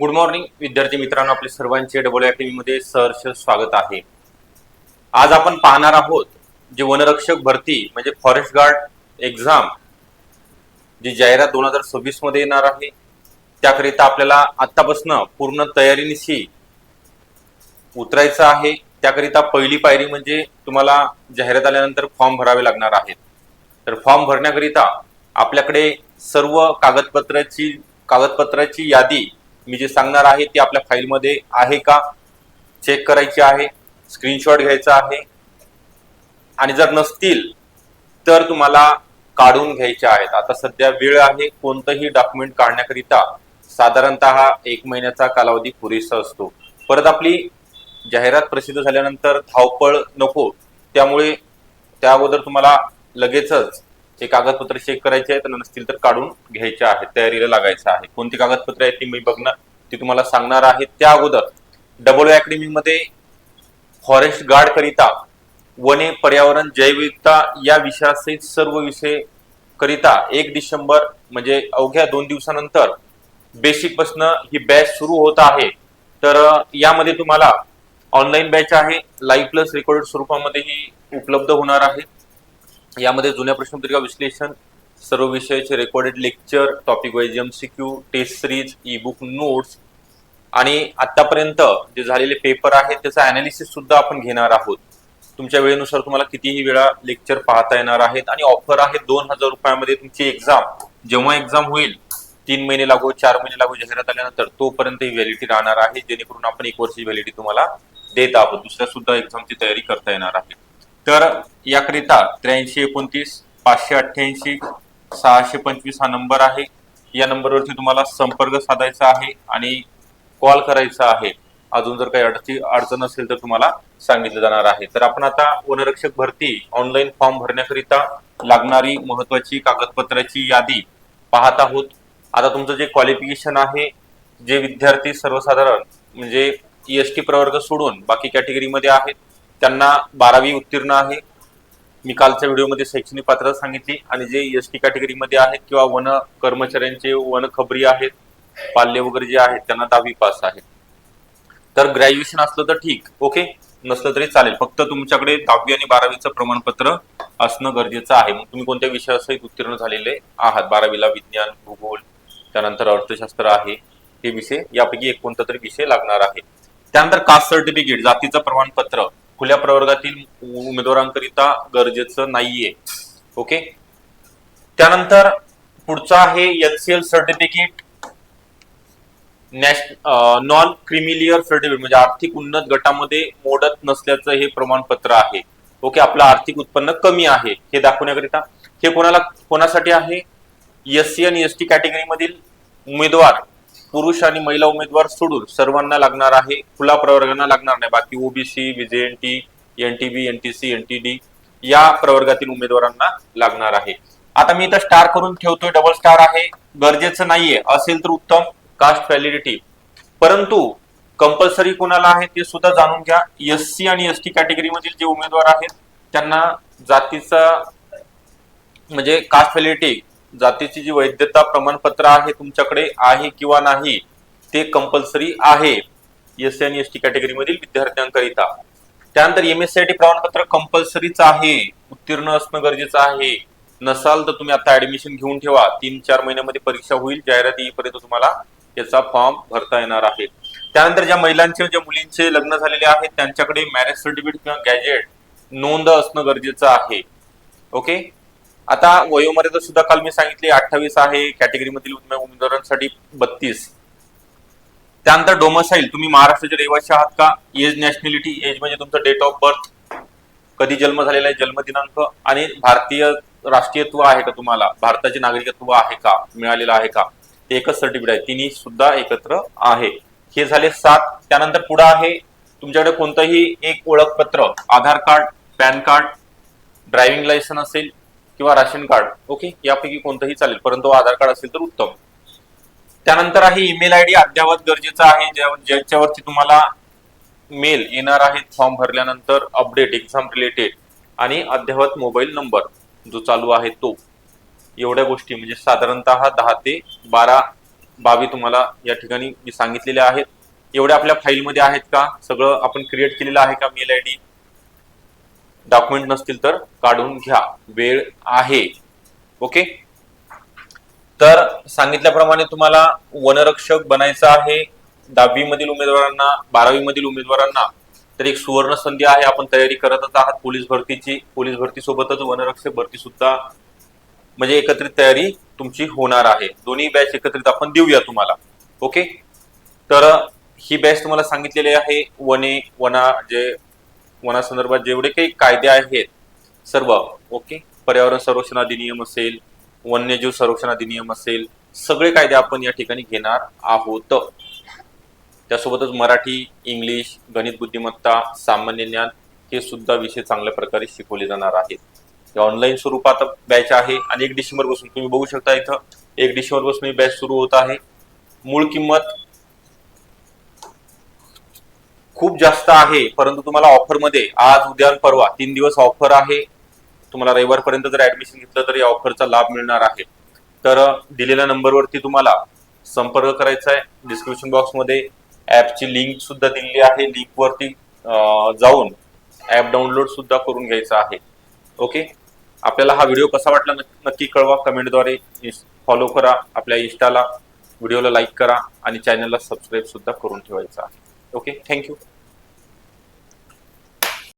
Good morning विद्यार्थी मित्रांनो. आपले सर्वांचे डबल अकॅडमी मध्ये सहर्ष स्वागत आहे. आज आपण पाहणार आहोत जे वनरक्षक भरती म्हणजे फॉरेस्ट गार्ड एक्झाम जी जाहिरात दोन हजार सव्वीसमध्ये येणार आहे. त्याकरिता आपल्याला आतापासून पूर्ण तयारीनिशी उतरायचं आहे. त्याकरिता पहिली पायरी म्हणजे तुम्हाला जाहिरात आल्यानंतर फॉर्म भरावे लागणार आहेत. तर फॉर्म भरण्याकरिता आपल्याकडे सर्व कागदपत्राची कागदपत्राची यादी मी जे सांगणार आहे ते आपल्या फाईलमध्ये आहे का? चेक करायची आहे स्क्रीनशॉट घ्यायचा आहे. आणि जर नसतील तर तुम्हाला काढून घ्यायचे आहेत. आता सध्या वेळ आहे कोणतंही डॉक्युमेंट काढण्याकरिता साधारणतः एक महिन्याचा कालावधी पुरेसा असतो. परत आपली जाहिरात प्रसिद्ध झाल्यानंतर धावपळ नको त्यामुळे त्या अगोदर तुम्हाला लगेचच ते कागदपत्र चेक करायचे आहेत नसतील तर काढून घ्यायचे आहेत तयारीला लागायचं आहे. कोणती कागदपत्र आहेत ती मी बघणार ती तुम्हाला सांगणार आहे. त्या अगोदर डबल अकॅडमी मध्ये फॉरेस्ट गार्ड करिता वने पर्यावरण जैविकता या विषयासहित सर्व विषय करिता एक डिसेंबर म्हणजे अवघ्या दोन दिवसानंतर बेसिक पासन ही बॅच सुरू होत आहे. तर यामध्ये तुम्हाला ऑनलाईन बॅच आहे लाईव्ह प्लस रेकॉर्डेड स्वरूपामध्ये ही उपलब्ध होणार आहे. यामध्ये जुन्या प्रश्नपत्रिका विश्लेषण सर्व विषयाचे recorded lecture topic wise MCQ test series ebook notes आणि आतापर्यंत जे झालेले पेपर आहेत त्याचा अनालिसिस सुद्धा आपण घेणार आहोत. तुमच्या वेळेनुसार तुम्हाला कितीही वेळा लेक्चर पाहता येणार आहेत आणि ऑफर आहे दोन हजार रुपयामध्ये तुमची एक्झाम जेव्हा एक्झाम होईल तीन महिने लागू चार महिने लागू जाहिरात आल्यानंतर तोपर्यंत ही व्हॅलिडिटी राहणार आहे जेणेकरून आपण एक वर्षी व्हॅलिडिटी तुम्हाला देत आहोत. दुसऱ्या सुद्धा एक्झामची तयारी करता येणार आहे. याकरिता त्र्याऐंशी एकोणतीस पाचशे अठ्ठ्याऐंशी सहाशे पंचवीस हा नंबर आहे. या नंबरवरती तुम्हाला संपर्क साधायचा आहे आणि कॉल करायचा आहे. अजून जर काही अडचणी अडचण असेल तर तुम्हाला सांगितलं जाणार आहे. तर आपण आता वनरक्षक भरती ऑनलाईन फॉर्म भरण्याकरिता लागणारी महत्वाची कागदपत्राची यादी पाहत आहोत. आता तुमचं जे क्वालिफिकेशन आहे जे विद्यार्थी सर्वसाधारण म्हणजे एस टी प्रवर्ग सोडून बाकी कॅटेगरीमध्ये आहेत त्यांना बारावी उत्तीर्ण आहे. मी कालच्या व्हिडिओमध्ये शैक्षणिक पात्रता सांगितली आणि जे एस टी कॅटेगरीमध्ये आहेत किंवा वन कर्मचाऱ्यांचे वन खबरी आहेत पाल्य वगैरे जे आहेत त्यांना दहावी पास आहे तर ग्रॅज्युएशन असलं तर ठीक ओके नसलं तरी चालेल. फक्त तुमच्याकडे दहावी आणि बारावीचं प्रमाणपत्र असणं गरजेचं आहे. मग तुम्ही कोणत्या विषयासहित उत्तीर्ण झालेले आहात? बारावीला विज्ञान भूगोल त्यानंतर अर्थशास्त्र आहे. हे विषय यापैकी एक कोणता तरी विषय लागणार आहे. त्यानंतर कास्ट सर्टिफिकेट जातीचं प्रमाणपत्र. खुल्या प्रवर्गातील उमेदवारांकरिता गरजेचं नाहीये. ओके त्यानंतर पुढचं आहे HCL C L certificate non creamy layer certificate म्हणजे आर्थिक उन्नत गटामध्ये मोडत नसल्याचं हे प्रमाणपत्र आहे. ओके आपलं आर्थिक उत्पन्न कमी आहे. हे दाखवण्याकरिता हे कोणाला कोणासाठी आहे? एस सी आणि एस टी कॅटेगरी मधील उमेदवार पुरुष आणि महिला उमेदवार सोडून सर्वांना लागणार आहे. खुला प्रवर्गांना लागणार नाही. बाकी OBC VJNT NTB NTC NTD या प्रवर्गातील उमेदवारांना लागणार आहे. आता मी इथं स्टार करून ठेवतोय. डबल स्टार आहे. गरजेचं नाहीये. असेल तर उत्तम. Caste validity. परंतु कंपल्सरी कोणाला आहे ते सुद्धा जाणून घ्या. एस सी आणि एस टी कॅटेगरीमधील जे उमेदवार आहेत त्यांना जातीचा म्हणजे कास्ट व्हॅलिडिटी जातीची जी वैधता प्रमाणपत्र आहे तुमच्याकडे आहे किंवा नाही ते कंपल्सरी आहे. एस सी आणि एस टी कॅटेगरी मधील विद्यार्थ्यांकरिता. त्यानंतर M S C I T प्रमाणपत्र कंपल्सरीच आहे. उत्तीर्ण असणं गरजेचं आहे. नसाल तर तुम्ही आता ऍडमिशन घेऊन ठेवा. तीन चार महिन्यामध्ये परीक्षा होईल. जाहिरात येईपर्यंत तुम्हाला याचा फॉर्म भरता येणार आहे. त्यानंतर ज्या महिलांचे ज्या मुलींचे लग्न झालेले आहेत त्यांच्याकडे मॅरेज सर्टिफिकेट किंवा गॅजेट नोंद असणं गरजेचं आहे. ओके आता वयोमर्यादा सुद्धा काल मी सांगितली अठ्ठावीस आहे कॅटेगरीमधील उमेदवारांसाठी बत्तीस. त्यानंतर डोमसाईल तुम्ही महाराष्ट्राचे रहिवासी आहात का? एज नॅशनॅलिटी एज म्हणजे तुमचं डेट ऑफ बर्थ कधी जन्म झालेला आहे जन्मदिनांक आणि भारतीय राष्ट्रीयत्व आहे का तुम्हाला? भारताचे नागरिकत्व आहे का? मिळालेलं आहे का? ते एकच सर्टिफिकेट आहे. तिन्ही सुद्धा एकत्र आहे. हे झाले सात. त्यानंतर पुढे आहे तुमच्याकडे कोणतंही एक ओळखपत्र Aadhaar card PAN card driving licence असेल किंवा राशन कार्ड ओके? यापैकी कोणतंही चालेल परंतु आधार कार्ड असेल तर उत्तम. त्यानंतर आहे ईमेल आय डी अद्यावत गरजेचं आहे ज्या- ज्याच्यावरती तुम्हाला मेल येणार आहेत फॉर्म भरल्यानंतर अपडेट एक्झाम रिलेटेड आणि अद्यावत मोबाईल नंबर जो चालू आहे तो. एवढ्या गोष्टी म्हणजे साधारणतः दहा ते बारा बाबी तुम्हाला या ठिकाणी मी सांगितलेल्या आहेत. एवढ्या आपल्या फाईलमध्ये आहेत का? सगळं आपण क्रिएट केलेलं आहे का मेल आय डी? डॉक्युमेंट नसतील तर काढून घ्या. वेळ आहे. ओके? तर सांगितल्याप्रमाणे तुम्हाला वनरक्षक बनायचं आहे. दहावी मधील उमेदवारांना बारावी मधील उमेदवारांना तर एक सुवर्ण संधी आहे. आपण तयारी करतच आहात. पोलीस भरतीची पोलीस भरती सोबतच वनरक्षक भरती सुद्धा म्हणजे एकत्रित तयारी तुमची होणार आहे. दोन्ही बॅच एकत्रित आपण देऊया तुम्हाला. ओके? तर ही बॅच तुम्हाला सांगितलेली आहे. वने वना जे वनासंदर्भात जेवढे काही कायदे आहेत सर्व ओके पर्यावरण संरक्षण अधिनियम असेल वन्यजीव संरक्षण अधिनियम असेल सगळे कायदे आपण या ठिकाणी घेणार आहोत. त्यासोबतच मराठी इंग्लिश गणित बुद्धिमत्ता सामान्य ज्ञान हे सुद्धा विषय चांगल्या प्रकारे शिकवले जाणार आहेत. हे ऑनलाईन स्वरूपात बॅच आहे आणि एक डिसेंबरपासून तुम्ही बघू शकता इथं एक डिसेंबरपासून बॅच सुरू होत आहे. मूळ किंमत खूप जास्त आहे परंतु तुम्हाला ऑफरमध्ये आज उद्या परवा तीन दिवस ऑफर आहे. तुम्हाला रविवारपर्यंत जर ऍडमिशन घेतलं तर या ऑफरचा लाभ मिळणार आहे. तर दिलेल्या नंबरवरती तुम्हाला संपर्क करायचा आहे. डिस्क्रिप्शन बॉक्समध्ये ऍपची लिंक सुद्धा दिलेली आहे. लिंकवरती जाऊन ऍप डाउनलोड सुद्धा करून घ्यायचा आहे. ओके आपल्याला हा व्हिडिओ कसा वाटला नक्की- नक्की कळवा. कमेंटद्वारे फॉलो करा. आपल्या इंस्टाला व्हिडिओला लाईक करा. आणि चॅनलला सबस्क्राईब सुद्धा करून ठेवायचा आहे. Okay thank you